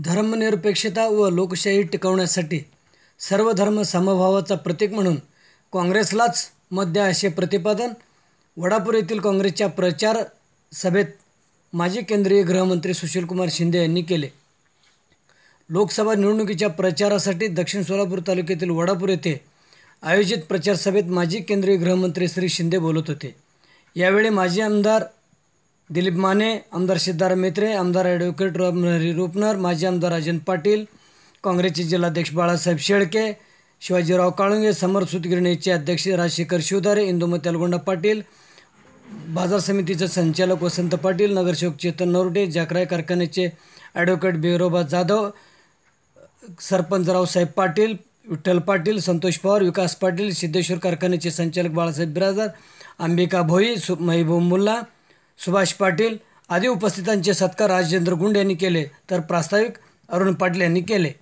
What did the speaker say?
धर्मनिरपेक्षता व लोकशाही टिकवण्यासाठी सर्व धर्म समभावाचा प्रतीक म्हणून काँग्रेसलाच मत द्या असे प्रतिपादन वडापूर येथील काँग्रेसच्या प्रचार सभेत माजी केंद्रीय गृहमंत्री सुशीलकुमार शिंदे यांनी केले. लोकसभा निवडणुकीच्या प्रचारासाठी दक्षिण सोलापूर तालुक्यातील वडापूर येथे आयोजित प्रचार सभेत माजी केंद्रीय गृहमंत्री श्री शिंदे बोलत होते. यावेळी माजी आमदार दिलीप माने आमदार सिद्धार मेत्रे आमदार ॲडव्होकेट रमहरी रुपनर माजी आमदार राजन पाटील काँग्रेसचे जिल्हाध्यक्ष बाळासाहेब शेळके शिवाजीराव काळुंगे समर सुतगिरणीचे अध्यक्ष राजशेखर शिवधारे इंदुमती अलगोंडा पाटील बाजार समितीचे संचालक वसंत पाटील नगरसेवक चेतन नवरडे जाकराय कारखान्याचे ॲडव्होकेट बिरोबा जाधव सरपंच रावसाहेब पाटील विठ्ठल पाटील संतोष पवार विकास पाटील सिद्धेश्वर कारखान्याचे संचालक बाळासाहेब बिराजदार अंबिका भोई सु महबूब मुल्ला सुभाष पाटील आदी उपस्थितांचे सत्कार राजेंद्र गुंड यांनी केले तर प्रास्ताविक अरुण पाटील यांनी केले.